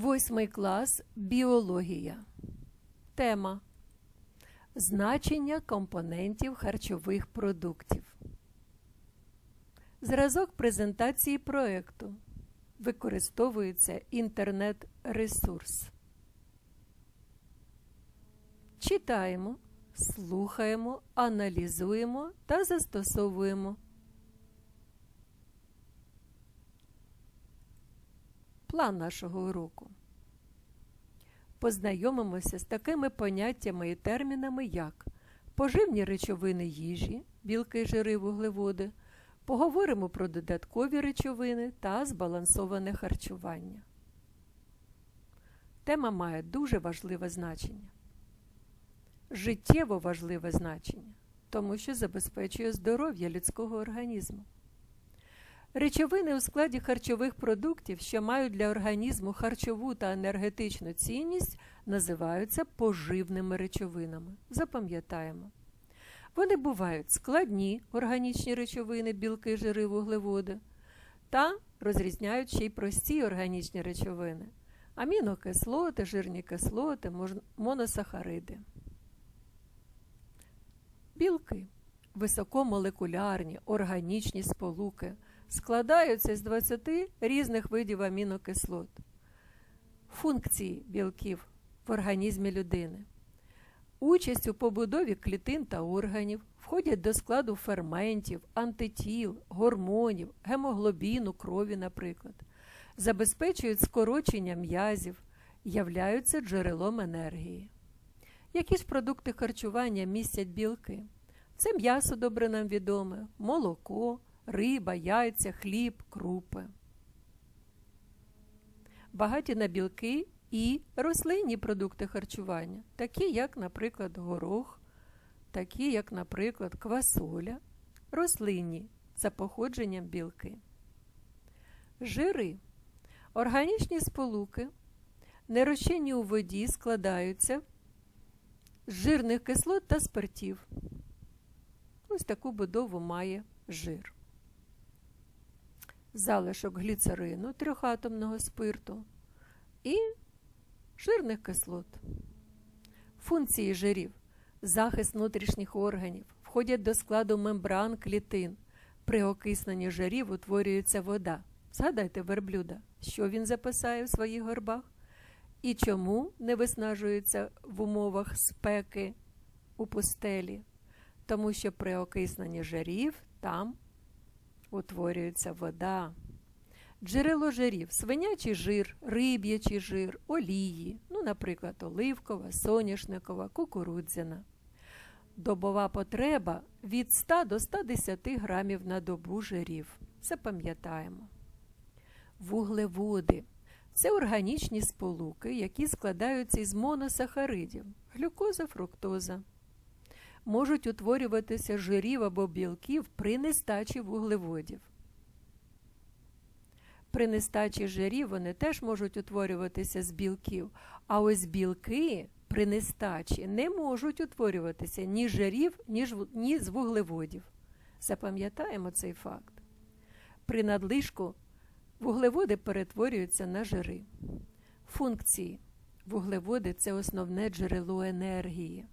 Восьмий клас Біологія. Тема Значення компонентів харчових продуктів. Зразок презентації проекту. Використовується інтернет-ресурс. Читаємо, слухаємо, аналізуємо та застосовуємо. План нашого уроку. Познайомимося з такими поняттями і термінами, як поживні речовини їжі, білки, жири, вуглеводи. Поговоримо про додаткові речовини та збалансоване харчування. Тема має дуже важливе значення. Життєво важливе значення, тому що забезпечує здоров'я людського організму. Речовини у складі харчових продуктів, що мають для організму харчову та енергетичну цінність, називаються поживними речовинами. Запам'ятаємо. Вони бувають складні органічні речовини, білки, жири, вуглеводи, та розрізняють ще й прості органічні речовини амінокислоти, жирні кислоти, моносахариди. Білки високомолекулярні органічні сполуки складаються з 20 різних видів амінокислот. Функції білків в організмі людини. Участь у побудові клітин та органів входять до складу ферментів, антитіл, гормонів, гемоглобіну, крові, наприклад, забезпечують скорочення м'язів, являються джерелом енергії. Які ж продукти харчування містять білки? Це м'ясо добре нам відоме, молоко, риба, яйця, хліб, крупи. Багаті на білки і рослинні продукти харчування, такі, як, наприклад, горох, такі, як, наприклад, квасоля, рослинні за походженням білки. Жири. Органічні сполуки, нерозчинні у воді, складаються з жирних кислот та спиртів. Ось таку будову має жир. Залишок гліцерину трьохатомного спирту і жирних кислот. Функції жирів, захист внутрішніх органів, входять до складу мембран клітин. При окисненні жирів утворюється вода. Згадайте верблюда, що він записає в своїх горбах і чому не виснажується в умовах спеки у пустелі тому що при окисненні жирів там утворюється вода. Джерело жирів свинячий жир, риб'ячий жир, олії, ну, наприклад, оливкова, соняшникова, кукурудзяна. Добова потреба від 100 до 110 грамів на добу жирів. Запам'ятаємо. Вуглеводи це органічні сполуки, які складаються із моносахаридів, глюкоза, фруктоза можуть утворюватися жирів або білків при нестачі вуглеводів. При нестачі жирів вони теж можуть утворюватися з білків, а ось білки при нестачі не можуть утворюватися ні з жирів, ні з вуглеводів. Запам'ятаємо цей факт. При надлишку вуглеводи перетворюються на жири. Функції вуглеводи це основне джерело енергії.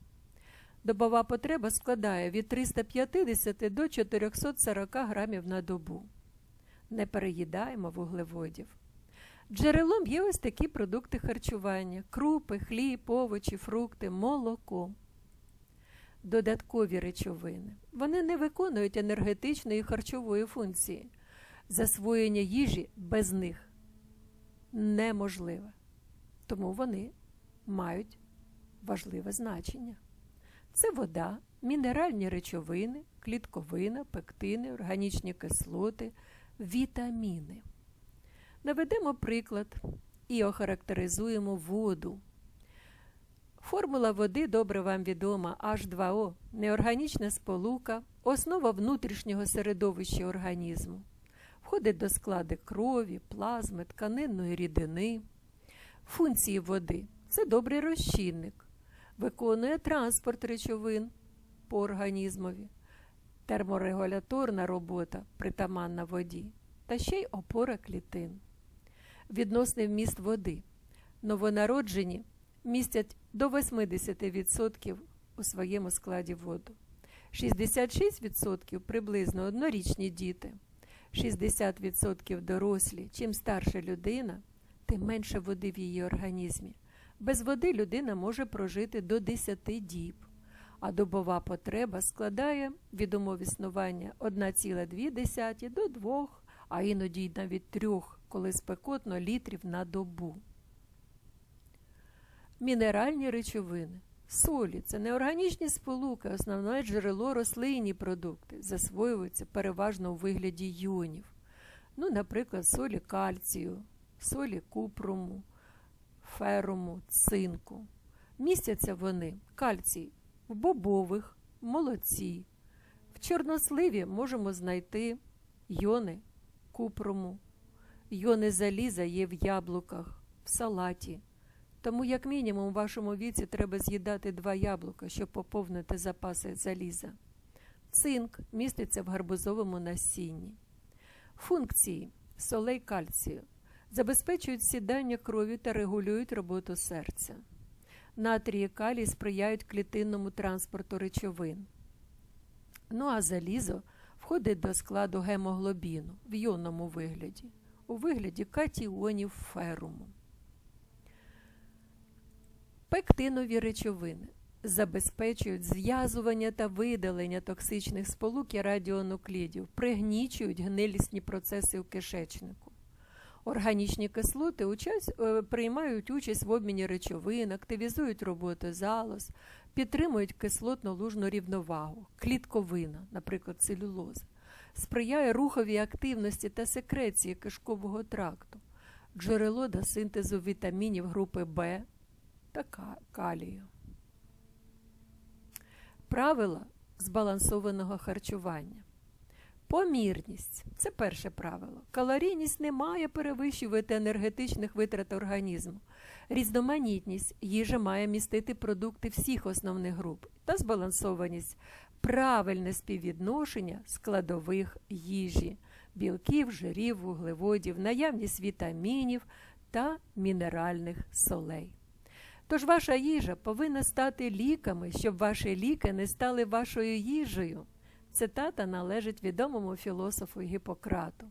Добова потреба складає від 350 до 440 грамів на добу. Не переїдаємо вуглеводів. Джерелом є ось такі продукти харчування: крупи, хліб, овочі, фрукти, молоко. Додаткові речовини. Вони не виконують енергетичної харчової функції. Засвоєння їжі без них неможливе. Тому вони мають важливе значення. Це вода, мінеральні речовини, клітковина, пектини, органічні кислоти, вітаміни. Наведемо приклад і охарактеризуємо воду. Формула води добре вам відома H2O, неорганічна сполука, основа внутрішнього середовища організму. Входить до складу крові, плазми, тканинної рідини. Функції води це добрий розчинник виконує транспорт речовин по організмові, терморегуляторна робота притаманна воді та ще й опора клітин. Відносний вміст води. Новонароджені містять до 80% у своєму складі воду. 66% приблизно однорічні діти, 60% дорослі. Чим старша людина, тим менше води в її організмі. Без води людина може прожити до 10 діб, а добова потреба складає від умов існування 1,2 до 2, а іноді й навіть 3, коли спекотно літрів на добу. Мінеральні речовини. Солі це неорганічні сполуки, основне джерело рослинні продукти, засвоюються переважно у вигляді йонів. Ну, наприклад, солі кальцію, солі купруму, феруму, цинку. Містяться вони кальцій в бобових, молоці. В чорносливі можемо знайти йони купруму. Йони заліза є в яблуках, в салаті. Тому, як мінімум, у вашому віці треба з'їдати два яблука, щоб поповнити запаси заліза. Цинк міститься в гарбузовому насінні. Функції солей кальцію забезпечують сідання крові та регулюють роботу серця. Натрій і калій сприяють клітинному транспорту речовин. Ну а залізо входить до складу гемоглобіну в йонному вигляді, у вигляді катіонів феруму. Пектинові речовини забезпечують зв'язування та видалення токсичних сполук і радіонуклідів, пригнічують гнилісні процеси у кишечнику. Органічні кислоти е, приймають участь в обміні речовин, активізують роботу залоз, підтримують кислотно-лужну рівновагу, клітковина, наприклад, целюлоза, сприяє руховій активності та секреції кишкового тракту, джерело до синтезу вітамінів групи В та калію. Правила збалансованого харчування. Помірність це перше правило. Калорійність не має перевищувати енергетичних витрат організму. Різноманітність їжа має містити продукти всіх основних груп та збалансованість, правильне співвідношення складових їжі, білків, жирів, вуглеводів, наявність вітамінів та мінеральних солей. Тож ваша їжа повинна стати ліками, щоб ваші ліки не стали вашою їжею. Цитата належить відомому філософу Гіппократу.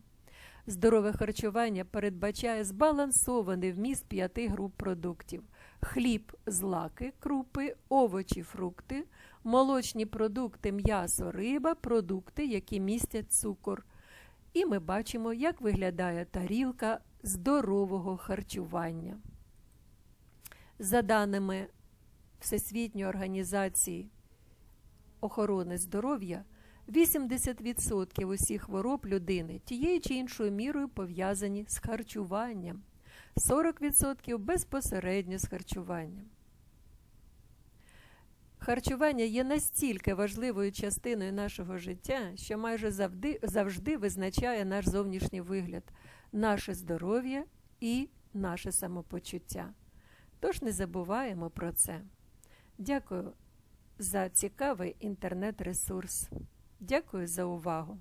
Здорове харчування передбачає збалансований вміст п'яти груп продуктів: хліб, злаки, крупи, овочі, фрукти, молочні продукти, м'ясо, риба, продукти, які містять цукор. І ми бачимо, як виглядає тарілка здорового харчування. За даними Всесвітньої організації охорони здоров'я, 80% усіх хвороб людини тією чи іншою мірою пов'язані з харчуванням, 40% безпосередньо з харчуванням. Харчування є настільки важливою частиною нашого життя, що майже завжди, завжди визначає наш зовнішній вигляд, наше здоров'я і наше самопочуття. Тож не забуваємо про це. Дякую за цікавий інтернет-ресурс. Дякую за увагу!